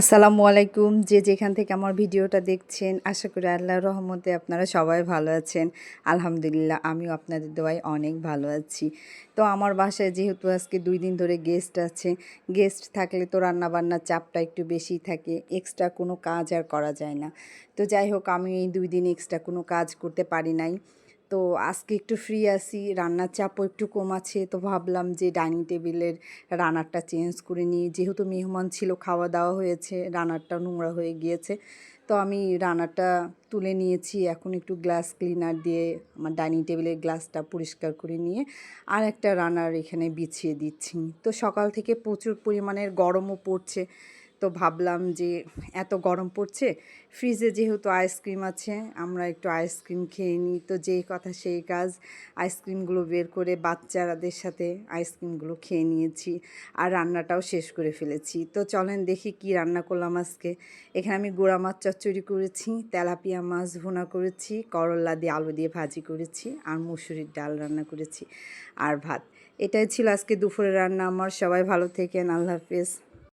আসসালামু আলাইকুম। যে যেখান থেকে আমার ভিডিওটা দেখছেন, আশা করি আল্লাহর রহমতে আপনারা সবাই ভালো আছেন। আলহামদুলিল্লাহ, আমিও আপনাদের দোয়ায় অনেক ভালো আছি। তো আমার বাসায় যেহেতু আজকে দুই দিন ধরে গেস্ট আছে গেস্ট থাকলে তো রান্নাবান্নার চাপটা একটু বেশি থাকে এক্সট্রা কোনো কাজ আর করা যায় না। তো যাই হোক, আমি এই দুই দিন এক্সট্রা কোনো কাজ করতে পারি নাই। তো আজকে একটু ফ্রি আছি, রান্নার চাপও একটু কম আছে, তো ভাবলাম যে ডাইনিং টেবিলের রানারটা চেঞ্জ করে নিই। যেহেতু মেহমান ছিল, খাওয়া দাওয়া হয়েছে রানারটা নোংরা হয়ে গিয়েছে, তো আমি রান্নারটা তুলে নিয়েছি। এখন একটু গ্লাস ক্লিনার দিয়ে আমার ডাইনিং টেবিলের গ্লাসটা পরিষ্কার করে নিয়ে আর একটা রানার এখানে বিছিয়ে দিচ্ছি। তো সকাল থেকে প্রচুর পরিমাণের গরমও পড়ছে তো ভাবলাম যে এত গরম পড়ছে ফ্রিজে যেহেতু আইসক্রিম আছে, আমরা একটু আইসক্রিম খেয়ে নিই। তো যেই কথা সেই কাজ আইসক্রিমগুলো বের করে বাচ্চারাদের সাথে আইসক্রিমগুলো খেয়ে নিয়েছি আর রান্নাটাও শেষ করে ফেলেছি। তো চলেন দেখি কি রান্না করলাম আজকে। এখানে আমি গোড়া মাছ চচ্চড়ি করেছি, তেলাপিয়া মাছ ভুনা করেছি করল্লা দিয়ে আলু দিয়ে ভাজি করেছি আর মুসুরির ডাল রান্না করেছি আর ভাত। এটাই ছিল আজকে দুপুরের রান্না। আমার সবাই ভালো থেকেন। আল্লাহ হাফেজ।